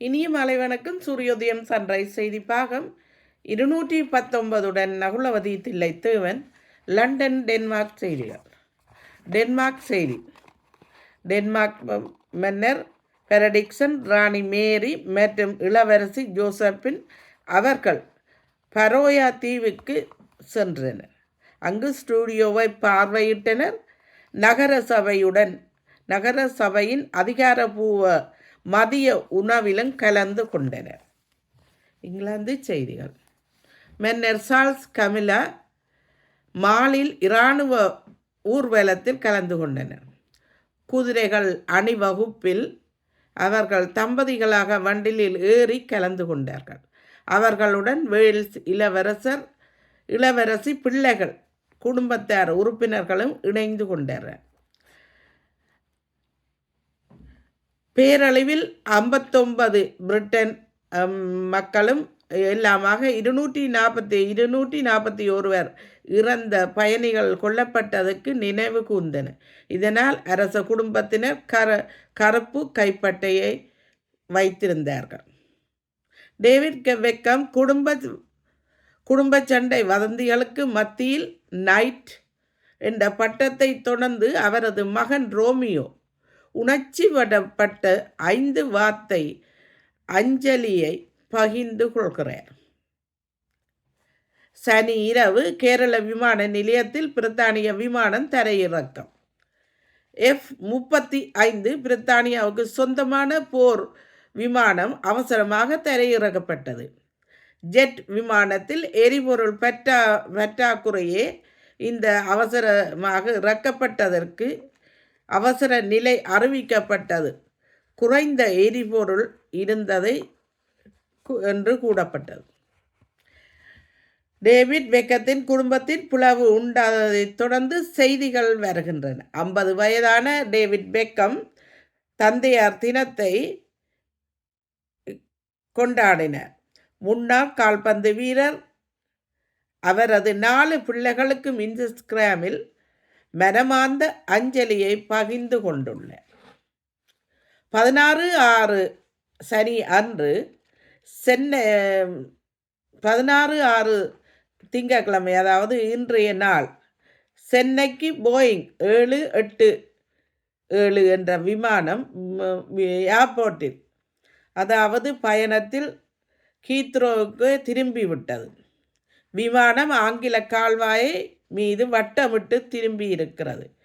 இனிய மாலை வணக்கம். சூரியோதயம் சன்ரைஸ் செய்தி பாகம். இருநூற்றி பத்தொன்பதுடன் நகுலவதி தில்லை தேவன். லண்டன் டென்மார்க் செய்திகள். டென்மார்க் செய்தி. டென்மார்க் மன்னர் பெரடிக்சன் ராணி மேரி மற்றும் இளவரசி ஜோசப்பின் அவர்கள் பரோயா தீவுக்கு சென்றனர். அங்கு ஸ்டூடியோவை பார்வையிட்டனர். நகர சபையுடன் நகர சபையின் அதிகாரபூர்வ மதிய உணவிலும் கலந்து கொண்டனர். இங்கிலாந்து செய்திகள். மென்னர் சால்ஸ் கமிலா மாலில் இராணுவ ஊர்வலத்தில் கலந்து கொண்டனர். குதிரைகள் அணிவகுப்பில் அவர்கள் தம்பதிகளாக வண்டிலில் ஏறி கலந்து கொண்டார்கள். அவர்களுடன் வேல்ஸ் இளவரசர் இளவரசி பிள்ளைகள் குடும்பத்தார் உறுப்பினர்களும் இணைந்து கொண்டனர். பேரளவில் ஐம்பத்தொன்பது பிரிட்டன் மக்களும் எல்லாமாக இருநூற்றி நாற்பத்தி இருநூற்றி நாற்பத்தி ஒருவர் இறந்த பயணிகள் கொல்லப்பட்டதற்கு நினைவு கூர்ந்தன. இதனால் அரச குடும்பத்தினர் கர கருப்பு கைப்பட்டையை வைத்திருந்தார்கள். டேவிட் கெ- வெக்கம் குடும்ப குடும்ப சண்டை வதந்திகளுக்கு மத்தியில் நைட் என்ற பட்டத்தை தொடர்ந்து அவரது மகன் ரோமியோ உணர்ச்சி வடப்பட்ட ஐந்து வார்த்தை அஞ்சலியை பகிர்ந்து கொள்கிறார். சனி இரவு கேரள விமான நிலையத்தில் பிரித்தானிய விமானம் தரையிறக்கம். எஃப் முப்பத்தி ஐந்து பிரித்தானியாவுக்கு சொந்தமான போர் விமானம் அவசரமாக தரையிறக்கப்பட்டது. ஜெட் விமானத்தில் எரிபொருள் பற்றா பற்றாக்குறையே இந்த அவசரமாக இறக்கப்பட்டதற்கு அவசர நிலை அறிவிக்கப்பட்டது. குறைந்த எரிபொருள் இருந்ததை என்று கூறப்பட்டது. டேவிட் வெக்கத்தின் குடும்பத்தில் பிளவு உண்டாததைத் தொடர்ந்து செய்திகள் வருகின்றன. ஐம்பது வயதான டேவிட் பெக்கம் தந்தையார் தினத்தை கொண்டாடினார். முன்னாள் கால்பந்து வீரர் அவரது நாலு பிள்ளைகளுக்கும் இன்ஸ்டாகிராமில் மனமார்ந்த அஞ்சலியை பகிர்ந்து கொண்டுள்ளார் பதினாறு ஆறு சனி அன்று சென்னை பதினாறு ஆறு திங்கட்கிழமை அதாவது இன்றைய நாள் சென்னைக்கு போயிங் ஏழு எட்டு ஏழு என்ற விமானம் ஏர்போர்ட்டில் அதாவது பயணத்தில் ஹீத்ரோவுக்கு திரும்பிவிட்டது விமானம் ஆங்கில கால்வாயை மீது வட்டமிட்டு திரும்பி இருக்கிறது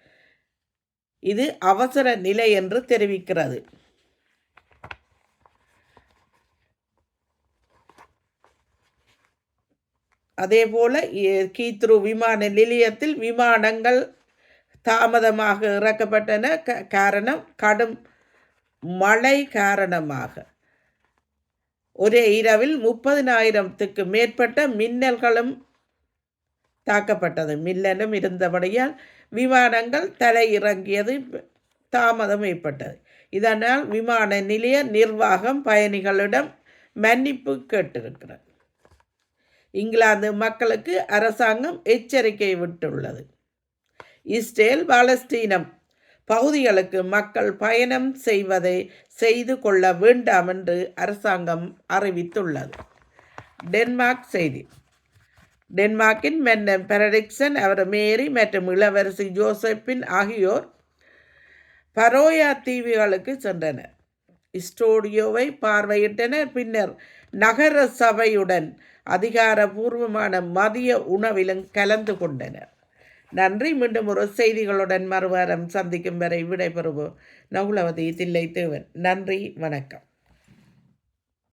இது அவசர நிலை என்று தெரிவிக்கிறது. அதேபோல கீத்ரு விமான நிலையத்தில் விமானங்கள் தாமதமாக இறக்கப்பட்டன. க- காரணம் கடும் மழை காரணமாக. ஒரே இரவில் முப்பதினாயிரத்துக்கு மேற்பட்ட மின்னல்களும் தாக்கப்பட்டது. மில்லனும் இருந்தபடியால் விமானங்கள் தலை இறங்கியது தாமதம் ஏற்பட்டது. இதனால் விமான நிலைய நிர்வாகம் பயணிகளிடம் மன்னிப்பு கேட்டிருக்கிறது. இங்கிலாந்து மக்களுக்கு அரசாங்கம் எச்சரிக்கை விட்டுள்ளது. இஸ்ரேல் பாலஸ்தீனம் பகுதிகளுக்கு மக்கள் பயணம் செய்வதை செய்து கொள்ள வேண்டாம் என்று அரசாங்கம் அறிவித்துள்ளது. டென்மார்க் செய்தி. டென்மார்க்கின் மென்னன் பெரடிக்சன் அவர் மேரி மற்றும் இளவரசி ஜோசப்பின் ஆகியோர் பரோயா தீவுகளுக்கு சென்றனர். ஸ்டூடியோவை பார்வையிட்டனர். பின்னர் நகர சபையுடன் அதிகாரபூர்வமான மதிய உணவிலும் கலந்து கொண்டனர். நன்றி. மீண்டும் ஒரு செய்திகளுடன் மறுவாரம் சந்திக்கும் வரை விடைபெறுவோம். நகுலவதி தில்லை தேவன் நன்றி. வணக்கம்.